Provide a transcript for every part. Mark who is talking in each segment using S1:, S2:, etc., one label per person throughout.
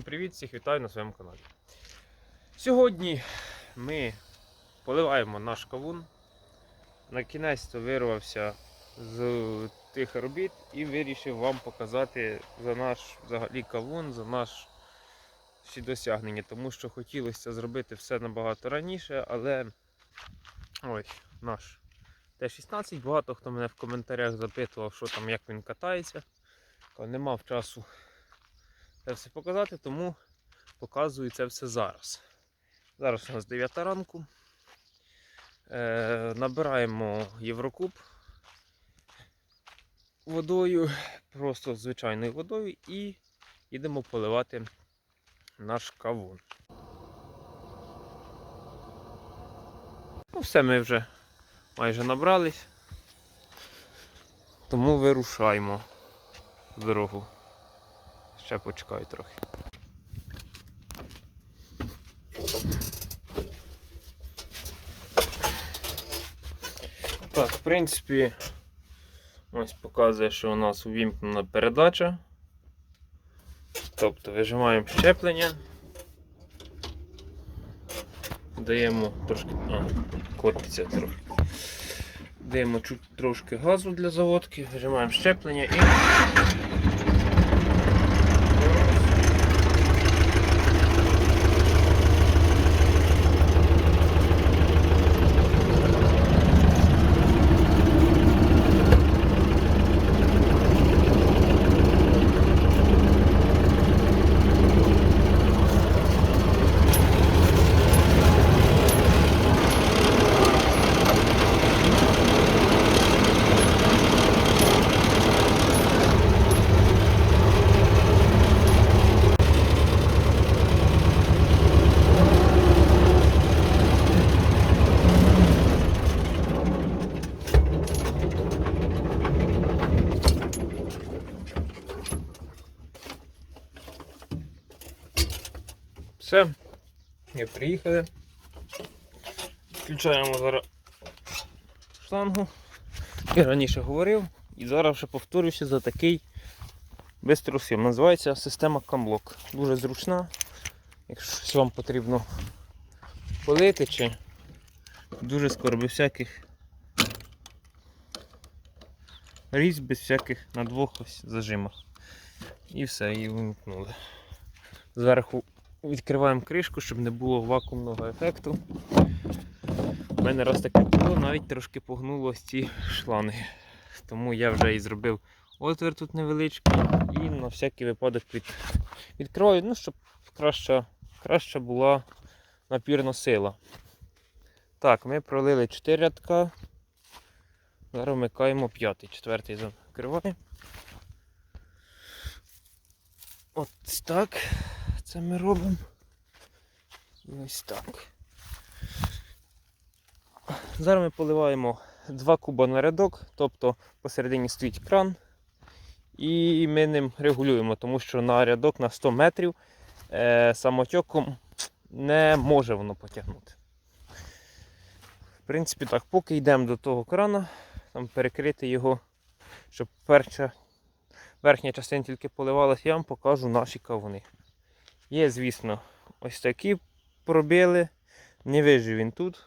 S1: Всім привіт, всіх вітаю на своєму каналі. Сьогодні ми поливаємо наш кавун. На кінець вирвався з тих робіт і вирішив вам показати за наш взагалі кавун, за наші досягнення, тому що хотілося зробити все набагато раніше, але ой, наш Т-16, багато хто мене в коментарях запитував, що там, як він катається. Не мав часу це все показати, тому показую це все зараз. Зараз у нас 9 ранку. Е, набираємо Єврокуб водою, просто звичайною водою, і їдемо поливати наш кавун. Ну, все, ми вже майже набрались, тому вирушаємо в дорогу. Ще почекаю трохи. Так, в принципі, ось показує, що у нас увімкнена передача. Тобто вижимаємо щеплення. Даємо трошки. А, котиться трохи. Даємо чуть трошки газу для заводки, вижимаємо щеплення і. Все, ми приїхали. Включаємо зараз штангу. Я раніше говорив і зараз ще повторюся за такий бистросим. Називається система Камблок. Дуже зручна. Якщо щось вам потрібно полити чи дуже скоро без всяких різ, без всяких на двох ось зажимах. І все, і вимкнули. Зверху відкриваємо кришку, щоб не було вакуумного ефекту. У мене раз таке було, навіть трошки погнуло ці шланги. Тому я вже і зробив отвір тут невеличкий і на всякий випадок від... відкриваю, ну, щоб краща, краща була напірна сила. Так, ми пролили 4 рядка. Зараз вмикаємо п'ятий, четвертий закриваємо. Ось так це ми робимо. Ось так. Зараз ми поливаємо 2 куба на рядок, тобто посередині стоїть кран. І ми ним регулюємо, тому що на рядок на 100 метрів е, самотьоком не може воно потягнути. В принципі, так, поки йдемо до того крана, там перекрити його, щоб перша, верхня частина тільки поливалася, я вам покажу наші кавуни. Є, звісно, ось такі пробіли. Не вижив він тут.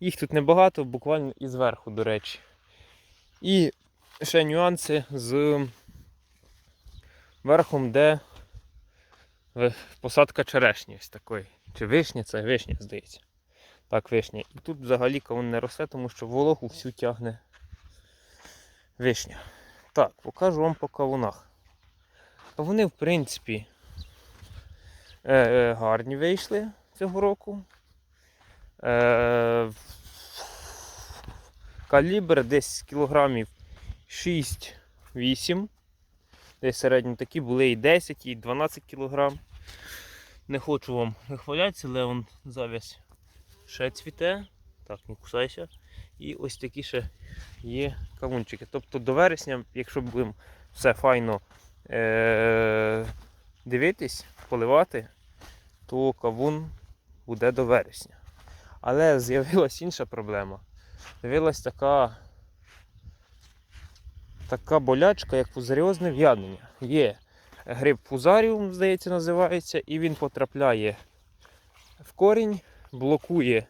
S1: Їх тут небагато, буквально і зверху, до речі. І ще нюанси з верхом, де посадка черешні ось такої. Чи вишня, це вишня, здається. Так, вишня. І тут взагалі кавун не росте, тому що вологу всю тягне вишня. Так, покажу вам по кавунах. Кавуни, в принципі, гарні вийшли цього року. Е, калібр десь кілограмів 6-8. Десь середньо такі були і 10, і 12 кілограм. Не хочу вам вихвалятися, але вон зав'язь ще цвіте. Так, не кусайся. І ось такі ще є кавунчики. Тобто до вересня, якщо будемо все файно е- дивитись, поливати, то кавун буде до вересня. Але з'явилась інша проблема. З'явилась така, така болячка, як фузаріозне в'яднення. Є гриб фузаріум, здається, називається, і він потрапляє в корінь, блокує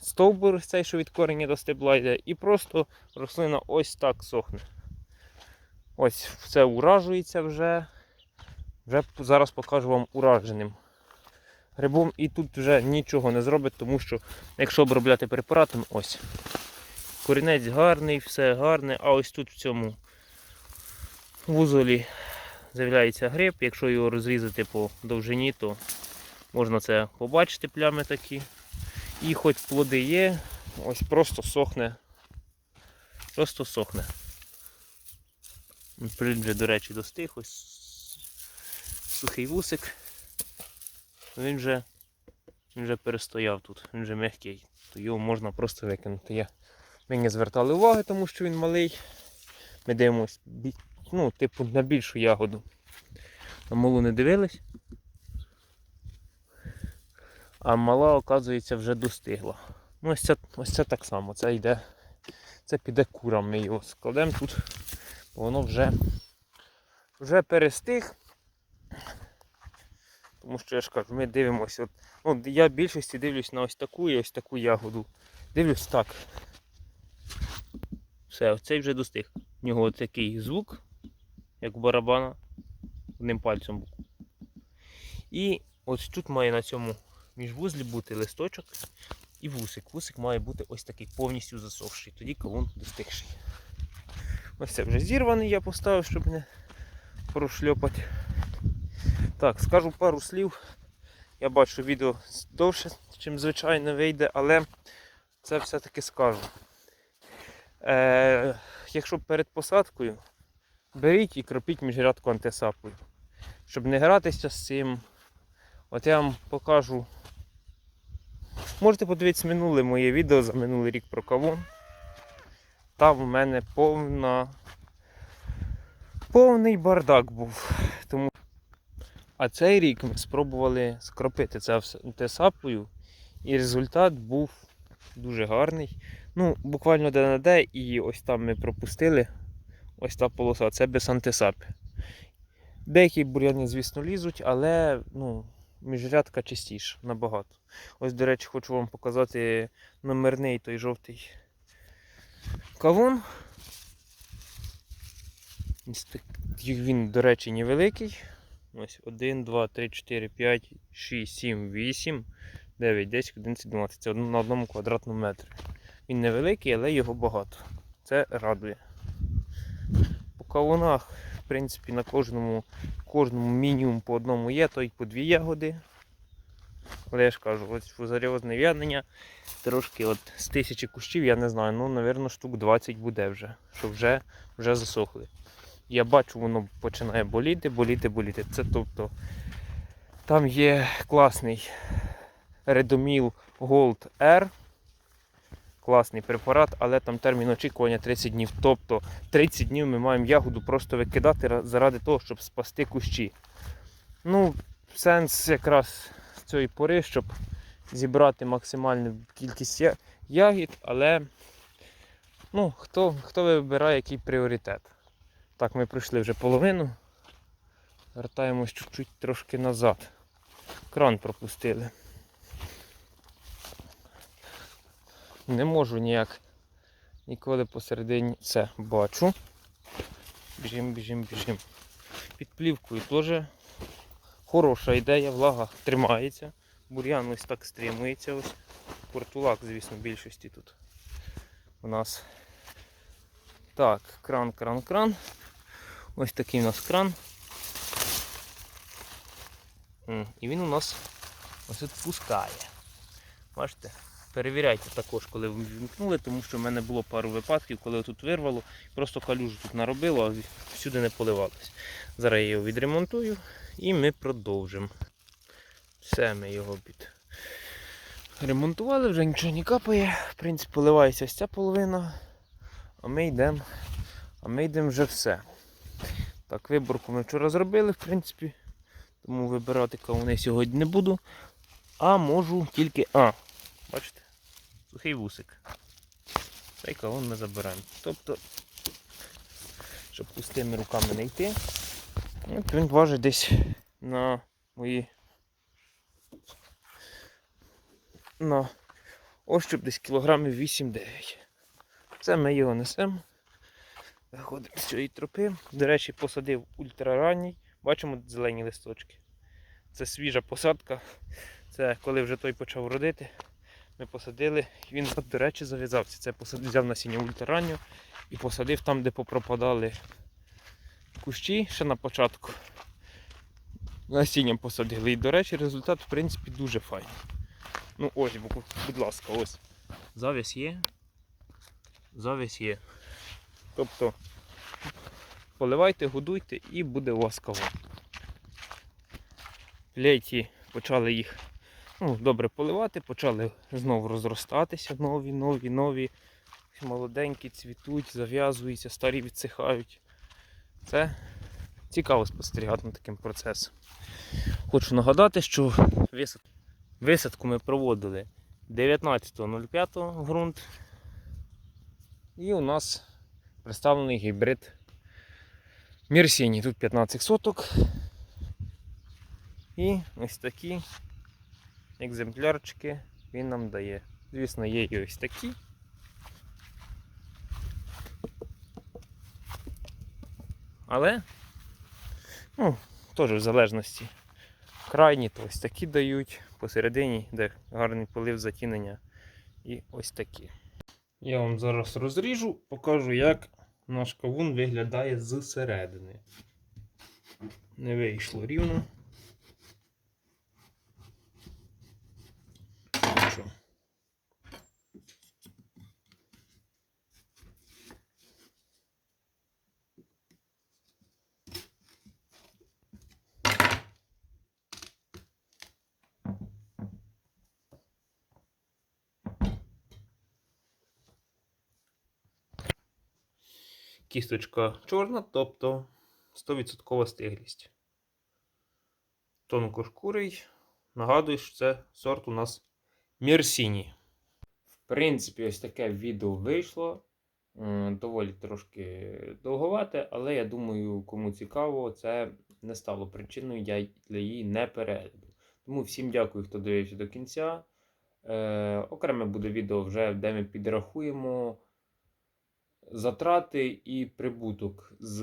S1: стовбур цей, що від кореня до стебла йде, і просто рослина ось так сохне. Ось все уражується вже. Вже зараз покажу вам ураженим грибом. І тут вже нічого не зробить, тому що якщо обробляти препаратом, ось. Корінець гарний, все гарне, а ось тут в цьому вузолі з'являється гриб. Якщо його розрізати по довжині, то можна це побачити, плями такі. І хоч плоди є, ось просто сохне. Просто сохне. Плід вже, до речі, достиг, ось сухий вусик. Він вже, він вже перестояв тут, він вже м'який, то його можна просто викинути. Я, ми не звертали уваги, тому що він малий. Ми дивимося бі- ну, типу, на більшу ягоду. На малу не дивились. А мала, оказується, вже достигла. Ну, ось це, ось це так само. Це йде. Це піде курам. Ми його складемо тут, бо воно вже, вже перестиг. Тому що я ж кажу, ми дивимося. От, ну, я в більшості дивлюсь на ось таку і ось таку ягоду. Дивлюсь так. Все, оцей вже достиг. У нього такий звук, як у барабана, одним пальцем був. І ось тут має на цьому міжвузлі бути листочок і вусик. Вусик має бути ось такий повністю засохший, тоді кавун достигший. Ось це вже зірваний, я поставив, щоб не прошльопати. Так, скажу пару слів. Я бачу відео довше, ніж звичайно вийде, але це все-таки скажу. Е, якщо перед посадкою, беріть і кропіть міжрядку антисапою. Щоб не гратися з цим. От я вам покажу. Можете подивитися минуле моє відео за минулий рік про кавун. Там у мене повна. Повний бардак був. Тому... А цей рік ми спробували скропити це антисапою, і результат був дуже гарний. Ну, буквально де на де, і ось там ми пропустили ось та полоса, це без антисапи. Деякі бур'яни, звісно, лізуть, але ну, міжрядка чистіша набагато. Ось, до речі, хочу вам показати номерний той жовтий кавун. Він, до речі, невеликий. Ось 1, 2, 3, 4, 5, 6, 7, 8, 9, 10, 11, 12. Це на одному квадратному метрі. Він невеликий, але його багато. Це радує. По кавунах, в принципі, на кожному, кожному мінімум по одному є, то й по дві ягоди. Але я ж кажу, ось фузаріозне в'яднення. Трошки от з тисячі кущів, я не знаю, ну, напевно, штук 20 буде вже, що вже, вже засохли. Я бачу, воно починає боліти, боліти, боліти. Це тобто там є класний Redomil Gold R. Класний препарат, але там термін очікування 30 днів. Тобто 30 днів ми маємо ягоду просто викидати заради того, щоб спасти кущі. Ну, сенс якраз з цієї пори, щоб зібрати максимальну кількість ягід, але ну, хто, хто вибирає який пріоритет. Так, ми пройшли вже половину. Вертаємось чуть-чуть трошки назад. Кран пропустили. Не можу ніяк ніколи посередині це бачу. Біжим, біжим, біжим. Під плівкою теж хороша ідея, влага тримається. Бур'ян ось так стримується. Ось. Портулак, звісно, в більшості тут у нас. Так, кран, кран, кран. Ось такий у нас кран. І він у нас ось тут. Бачите? Перевіряйте також, коли ви вімкнули, тому що в мене було пару випадків, коли тут вирвало, просто калюжу тут наробило, а всюди не поливалось. Зараз я його відремонтую і ми продовжимо. Все, ми його під ремонтували, вже нічого не капає. В принципі, поливається ось ця половина, а ми йдемо. А ми йдемо вже все. Так, виборку ми вчора зробили, в принципі. Тому вибирати кавуни сьогодні не буду. А можу тільки. А, бачите? Сухий вусик. Цей кавун ми забираємо. Тобто, щоб пустими руками не йти, От він важить десь на мої. На ощуп десь кілограмів 8-9. Це ми його несемо. Виходимо з цієї тропи. До речі, посадив ультраранній. Бачимо зелені листочки. Це свіжа посадка. Це коли вже той почав родити. Ми посадили, він, до речі, зав'язався. Це посадив, взяв насіння ультраранню і посадив там, де попропадали кущі ще на початку. Насінням посадили. І, до речі, результат, в принципі, дуже файний. Ну ось, бу- будь ласка, ось. Завіс є. Завіс є. Тобто поливайте, годуйте і буде у вас почали їх ну, добре поливати, почали знову розростатися, нові, нові, нові. Молоденькі цвітуть, зав'язуються, старі відсихають. Це цікаво спостерігати таким процесом. Хочу нагадати, що висадку ми проводили 19.05 ґрунт. І у нас представлений гібрид Мірсіні. Тут 15 соток. І ось такі екземплярчики він нам дає. Звісно, є і ось такі. Але, ну, теж в залежності. Крайні, то ось такі дають, посередині, де гарний полив затінення. І ось такі. Я вам зараз розріжу, покажу, як наш кавун виглядає зсередини. Не вийшло рівно. Що? Кісточка чорна, тобто 100% стиглість. Тонкошкурий. Нагадую, що це сорт у нас Мірсіні. В принципі, ось таке відео вийшло. Доволі трошки довговате, але я думаю, кому цікаво, це не стало причиною я- для її неперегляду. Тому всім дякую, хто дивився до кінця. Е, окреме буде відео вже, де ми підрахуємо затрати і прибуток з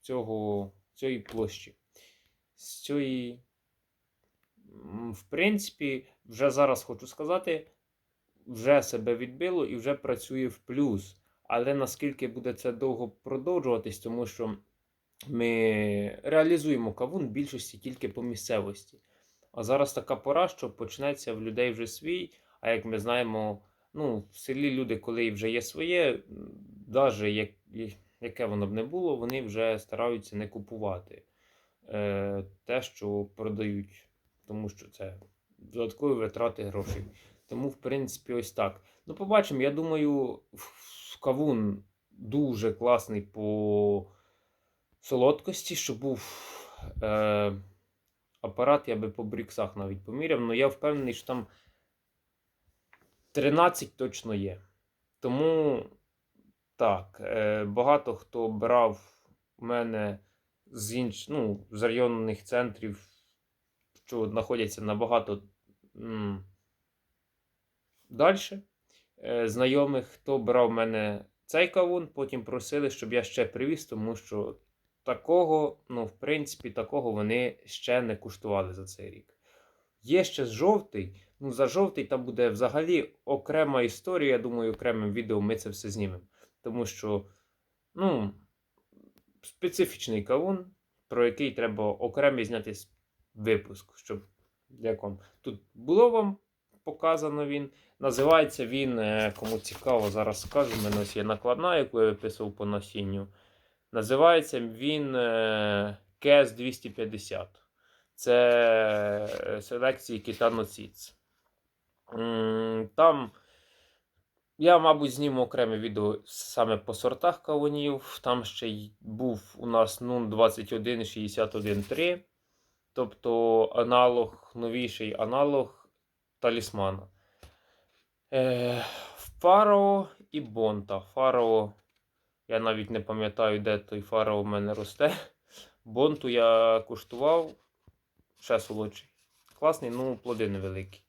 S1: цього, цієї площі. З цієї, в принципі, вже зараз хочу сказати, вже себе відбило і вже працює в плюс. Але наскільки буде це довго продовжуватись, тому що ми реалізуємо кавун в більшості тільки по місцевості. А зараз така пора, що почнеться в людей вже свій. А як ми знаємо, ну, в селі люди, коли вже є своє, навіть як, яке воно б не було, вони вже стараються не купувати е, те, що продають, тому що це додаткові витрати грошей. Тому, в принципі, ось так. Ну, побачимо. Я думаю, кавун дуже класний по солодкості, що був е, апарат, я би по бріксах навіть поміряв, але я впевнений, що там 13 точно є. Тому так, е, багато хто брав мене з інш, ну, з районних центрів, що знаходяться набагато м, далі. Е, знайомих, хто брав мене цей кавун, потім просили, щоб я ще привіз, тому що такого, ну, в принципі, такого вони ще не куштували за цей рік. Є ще жовтий. Ну, за жовтий там буде взагалі окрема історія. Я думаю, окремим відео ми це все знімемо. Тому що, ну, специфічний кавун, про який треба окремий зняти випуск, щоб як вам тут було вам показано він. Називається він, е, кому цікаво, зараз скажу, в мене ось є накладна, яку я виписував по насінню. Називається він е, КС 250. Це е, селекції Китаноціц. Там я, мабуть, зніму окреме відео саме по сортах кавунів. Там ще й був у нас NUN 21613, тобто аналог, новіший аналог талісмана. Е, Фаро і Бонта. Фаро Я навіть не пам'ятаю, де той фарао в мене росте. Бонту я куштував ще солодший. Класний, ну плоди невеликі.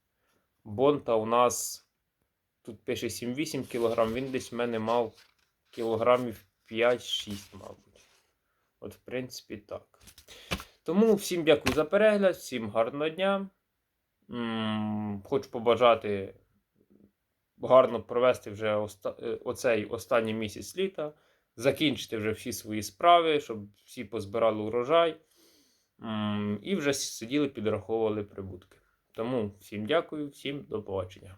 S1: Бонта у нас тут пише 7-8 кг, він десь в мене мав кілограмів 5-6, мабуть. От, в принципі, так. Тому всім дякую за перегляд, всім гарного дня. Хочу побажати гарно провести вже е, оцей останній місяць літа, закінчити вже всі свої справи, щоб всі позбирали урожай і вже сиділи, підраховували прибутки. Тому всім дякую, всім до побачення.